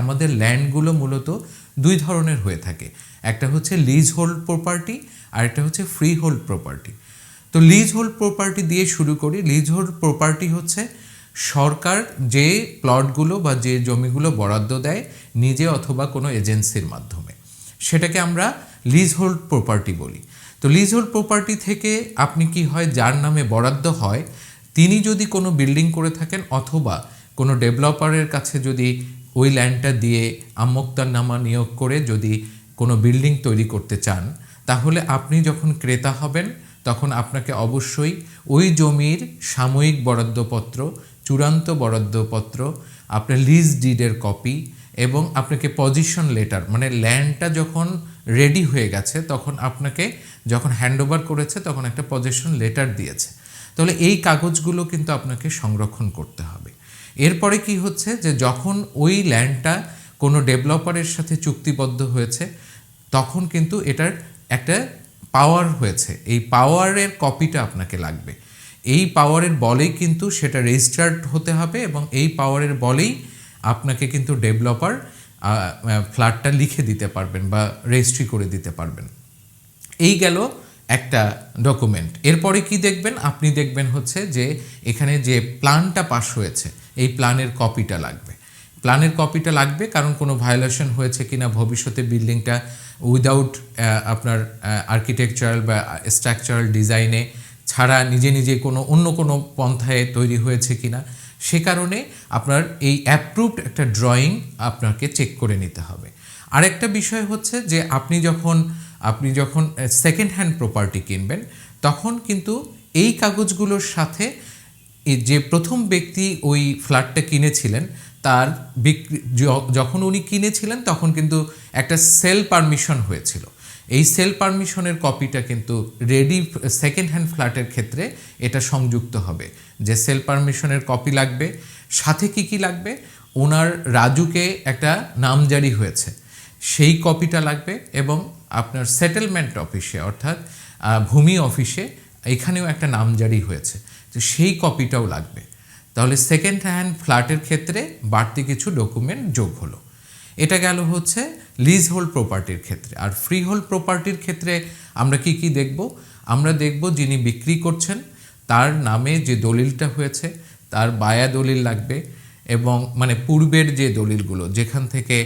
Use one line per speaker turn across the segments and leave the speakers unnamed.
আমাদের ল্যান্ডগুলো মূলত দুই ধরনের হয়ে থাকে। একটা হচ্ছে লিজ হোল্ড প্রপার্টি আর একটা হচ্ছে ফ্রি হোল্ড প্রপার্টি তো লিজ হোল্ড প্রপার্টি দিয়ে শুরু করি। লিজ হোল্ড প্রপার্টি হচ্ছে সরকার যে প্লটগুলো বা যে জমিগুলো বরাদ্দ দেয় নিজে অথবা কোনো এজেন্সির মাধ্যমে। সেটাকে আমরা লিজ হোল্ড প্রপার্টি বলি। তো লিজ হোল্ড প্রপার্টি থেকে আপনি কি হয়, যার নামে বরাদ্দ হয়, তিনি যদি কোনো বিল্ডিং করে থাকেন অথবা কোনো ডেভেলপারের কাছে যদি ওই ল্যান্ডটা দিয়ে আমোক্তার নামা নিয়োগ করে যদি কোনো বিল্ডিং তৈরি করতে চান, তাহলে আপনি যখন ক্রেতা হবেন, তখন আপনাকে অবশ্যই ওই জমির সাময়িক বরাদ্দপত্র, চূড়ান্ত বরাদ্দপত্র, আপনার লিজ ডিডের কপি এবং আপনাকে পজিশন লেটার মানে ল্যান্ডটা যখন রেডি হয়ে গেছে, তখন আপনাকে যখন হ্যান্ডওভার করেছে, তখন একটা পজিশন লেটার দিয়েছে। তাহলে এই কাগজগুলো কিন্তু আপনাকে সংরক্ষণ করতে হবে। এরপরে কি হচ্ছে যে যখন ওই ল্যান্ডটা কোনো ডেভেলপারের সাথে চুক্তিবদ্ধ হয়েছে, তখন কিন্তু এটার একটা পাওয়ার হয়েছে। এই পাওয়ারের কপিটা আপনাকে লাগবে। এই পাওয়ারের বলেই কিন্তু সেটা রেজিস্টার্ড হতে হবে এবং এই পাওয়ারের বলেই আপনাকে কিন্তু ডেভেলপার ফ্ল্যাটটা লিখে দিতে পারবেন বা রেজিস্ট্রি করে দিতে পারবেন। এই গেল একটা ডকুমেন্ট এরপরে কি দেখবেন? আপনি দেখবেন হচ্ছে যে এখানে যে প্ল্যানটা পাস হয়েছে, এই প্ল্যানের কপিটা লাগবে। প্ল্যানের কপিটা লাগবে কারণ কোনো ভায়োলেশন হয়েছে কিনা, ভবিষ্যতে বিল্ডিংটা উইদাউট আপনার আর্কিটেকচারাল বা স্ট্রাকচারাল ডিজাইনে ছাড়া নিজে নিজে কোনো, অন্য কোনো পন্থায় তৈরি হয়েছে কিনা, সে কারণে আপনার এই অ্যাপ্রুভড একটা ড্রয়িং আপনাকে চেক করে নিতে হবে। আরেকটা বিষয় হচ্ছে যে আপনি যখন আপনি যখন সেকেন্ড হ্যান্ড প্রপার্টি কিনবেন, তখন কিন্তু এই কাগজগুলোর সাথে যে প্রথম ব্যক্তি ওই ফ্ল্যাটটা কিনেছিলেন, তার বিক্রি যখন উনি কিনেছিলেন, তখন কিন্তু একটা সেল পারমিশন হয়েছিল। এই সেল পারমিশনের কপিটা কিন্তু রেডি সেকেন্ড হ্যান্ড ফ্ল্যাটের ক্ষেত্রে এটা সংযুক্ত হবে। যে সেল পারমিশনের কপি লাগবে, সাথে কি কি লাগবে? ওনার রাজুকে একটা নামজারি হয়েছে। সেই কপিটা লাগবে এবং আপনার সেটেলমেন্ট অফিসে অর্থাৎ ভূমি অফিসে এখানেও একটা নামজারি হয়েছে। তো সেই কপিটাও লাগবে। তাহলে সেকেন্ড হ্যান্ড ফ্ল্যাটের ক্ষেত্রে বাড়তি কিছু ডকুমেন্ট যোগ হলো। এটা গেল হচ্ছে লিজ হোল্ড প্রপার্টির ক্ষেত্রে। আর ফ্রি হোল্ড প্রপার্টির ক্ষেত্রে আমরা কি কি দেখব? আমরা দেখব যিনি বিক্রি করছেন, তার নামে যে দলিলটা হয়েছে, তার বায়া দলিল লাগবে এবং মানে পূর্বের যে দলিলগুলো, যেখান থেকে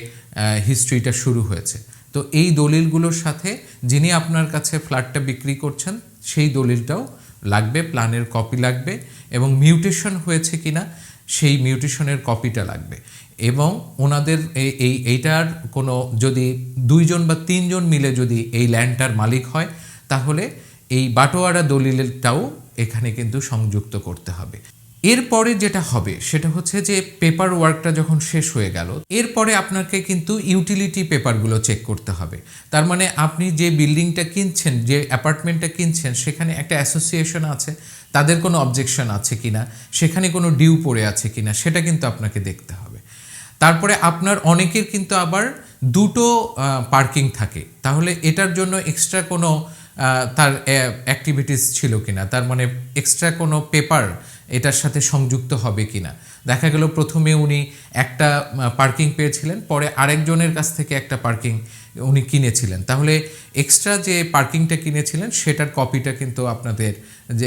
হিস্ট্রিটা শুরু হয়েছে। তো এই দলিলগুলোর সাথে যিনি আপনার কাছে ফ্ল্যাটটা বিক্রি করছেন, সেই দলিলটাও লাগবে, প্ল্যানের কপি লাগবে এবং মিউটেশন হয়েছে কিনা, সেই মিউটেশনের কপিটা লাগবে। এবং ওনাদের এই এই, এইটার কোনো যদি দুইজন বা তিনজন মিলে যদি এই ল্যান্ডটার মালিক হয়, তাহলে এই বাটোয়ারা দলিলটাও এখানে কিন্তু সংযুক্ত করতে হবে। এরপরে যেটা হবে, সেটা হচ্ছে যে পেপার ওয়ার্কটা যখন শেষ হয়ে গেল, এরপরে আপনাকে কিন্তু ইউটিলিটি পেপারগুলো চেক করতে হবে। তার মানে আপনি যে বিল্ডিংটা কিনছেন, যে অ্যাপার্টমেন্টটা কিনছেন, সেখানে একটা অ্যাসোসিয়েশন আছে, তাদের কোনো অবজেকশন আছে কিনা, সেখানে কোনো ডিউ পড়ে আছে কিনা, সেটা কিন্তু আপনাকে দেখতে হবে। তারপরে আপনার অনেকের কিন্তু আবার দুটো পার্কিং থাকে। তাহলে এটার জন্য এক্সট্রা কোনো তার অ্যাক্টিভিটিস ছিল কিনা, তার মানে এক্সট্রা কোনো পেপার এটার সাথে সংযুক্ত হবে কিনা। দেখা গেল প্রথমে উনি একটা পার্কিং পেয়েছিলেন, পরে আরেকজনের কাছ থেকে একটা পার্কিং উনি কিনেছিলেন। তাহলে এক্সট্রা যে পার্কিংটা কিনেছিলেন, সেটার কপিটা কিন্তু আপনাদের যে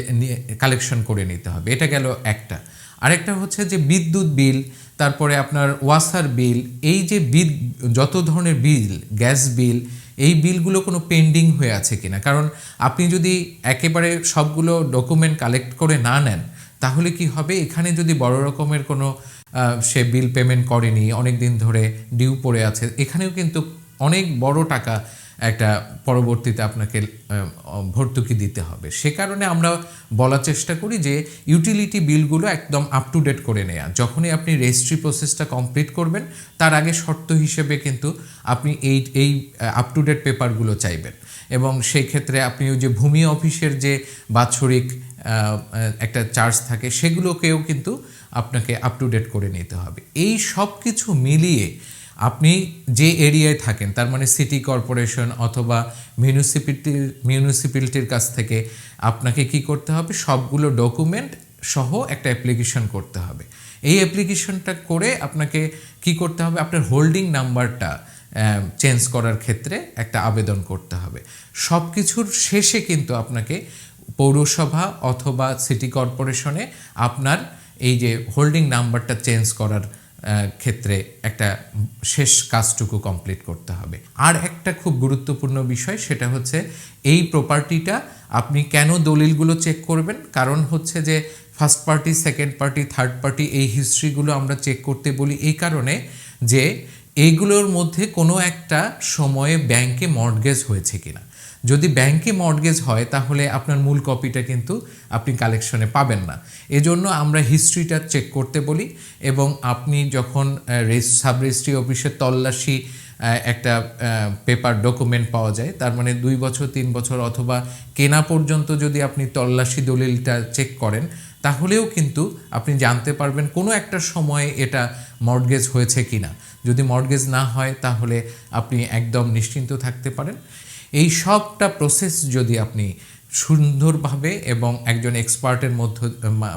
কালেকশন করে নিতে হবে। এটা গেল একটা। আরেকটা হচ্ছে যে বিদ্যুৎ বিল, তারপরে আপনার ওয়াসার বিল, এই যে বিল যত ধরনের বিল, গ্যাস বিল এই বিলগুলো কোনো পেন্ডিং হয়ে আছে কি না কারণ আপনি যদি একেবারে সবগুলো ডকুমেন্ট কালেক্ট করে না নেন, তাহলে কি হবে? এখানে যদি বড় রকমের কোনো সে বিল পেমেন্ট করেনি অনেক দিন ধরে ডিউ পড়ে আছে, এখানেও কিন্তু অনেক বড় টাকা একটা পরবর্তীতে আপনাকে ভর্তুকি দিতে হবে। সে কারণে আমরা বলার চেষ্টা করি যে ইউটিলিটি বিলগুলো একদম আপ টু ডেট করে নেওয়া যখনই আপনি রেজিস্ট্রি প্রসেসটা কমপ্লিট করবেন, তার আগে শর্ত হিসেবে কিন্তু আপনি এই এই আপ টু ডেট পেপারগুলো চাইবেন। এবং সেই ক্ষেত্রে আপনি ওই যে ভূমি অফিসের যে বাৎসরিক একটা চার্জ থাকে, সেগুলোকেও কিন্তু আপনাকে আপ টু ডেট করে নিতে হবে। এই সব কিছু মিলিয়ে আপনি যে এরিয়ায় থাকেন, তার মানে সিটি কর্পোরেশন অথবা মিউনিসিপ্যালিটির মিউনিসিপ্যালিটির কাছ থেকে আপনাকে কি করতে হবে? সবগুলো ডকুমেন্ট সহ একটা অ্যাপ্লিকেশন করতে হবে। এই অ্যাপ্লিকেশনটা করে আপনাকে কি করতে হবে? আপনার হোল্ডিং নাম্বারটা চেঞ্জ করার ক্ষেত্রে একটা আবেদন করতে হবে। সব কিছুর শেষে কিন্তু আপনাকে পৌরসভা অথবা সিটি কর্পোরেশনে আপনার এই যে হোল্ডিং নাম্বারটা চেঞ্জ করার ক্ষেত্রে একটা শেষ কাজটুকু কমপ্লিট করতে হবে। আর একটা খুব গুরুত্বপূর্ণ বিষয়, সেটা হচ্ছে এই প্রপার্টিটা আপনি কেন দলিলগুলো চেক করবেন? কারণ হচ্ছে যে first party second party third party এই হিস্ট্রিগুলো আমরা চেক করতে বলি এই কারণে যে এইগুলোর মধ্যে কোনো একটা সময়ে ব্যাংকে মর্টগেজ হয়েছে কিনা। যদি ব্যাংকে মর্টগেজ হয়, তাহলে আপনার মূল কপিটা কিন্তু আপনি কালেকশনে পাবেন না। এজন্য আমরা হিস্ট্রিটা চেক করতে বলি এবং আপনি যখন সাব রেজিস্ট্রি অফিসের তল্লাশি একটা পেপার ডকুমেন্ট পাওয়া যায়, তার মানে দুই বছর, তিন বছর অথবা কেনা পর্যন্ত যদি আপনি তল্লাশি দলিলটা চেক করেন, তাহলেও কিন্তু আপনি জানতে পারবেন কোনো একটা সময়ে এটা মর্টগেজ হয়েছে কিনা। যদি মর্টগেজ না হয়, তাহলে আপনি একদম নিশ্চিন্ত থাকতে পারেন। এই সবটা প্রসেস যদি আপনি সুন্দরভাবে এবং একজন এক্সপার্টের মধ্য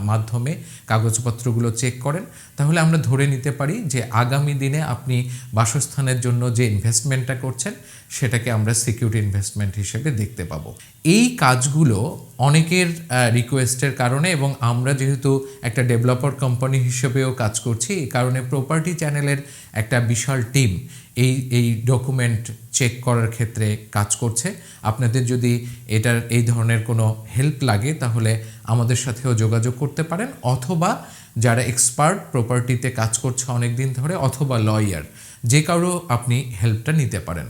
মাধ্যমে কাগজপত্রগুলো চেক করেন, তাহলে আমরা ধরে নিতে পারি যে আগামী দিনে আপনি বাসস্থানের জন্য যে ইনভেস্টমেন্টটা করছেন সেটাকে আমরা সিকিউরিটি ইনভেস্টমেন্ট হিসেবে দেখতে পাবো। এই কাজগুলো অনেকের রিকোয়েস্টের কারণে এবং আমরা যেহেতু একটা ডেভেলপার কোম্পানি হিসেবেও কাজ করছি এই কারণে প্রপার্টি চ্যানেলের একটা বিশাল টিম এই এই ডকুমেন্ট চেক করার ক্ষেত্রে কাজ করছে। আপনাদের যদি এটার, এই ধরনের কোনো হেল্প লাগে, তাহলে আমাদের সাথেও যোগাযোগ করতে পারেন অথবা যারা এক্সপার্ট প্রপার্টিতে কাজ করছে অনেক দিন ধরে অথবা লয়ার যে কারও আপনি হেল্পটা নিতে পারেন।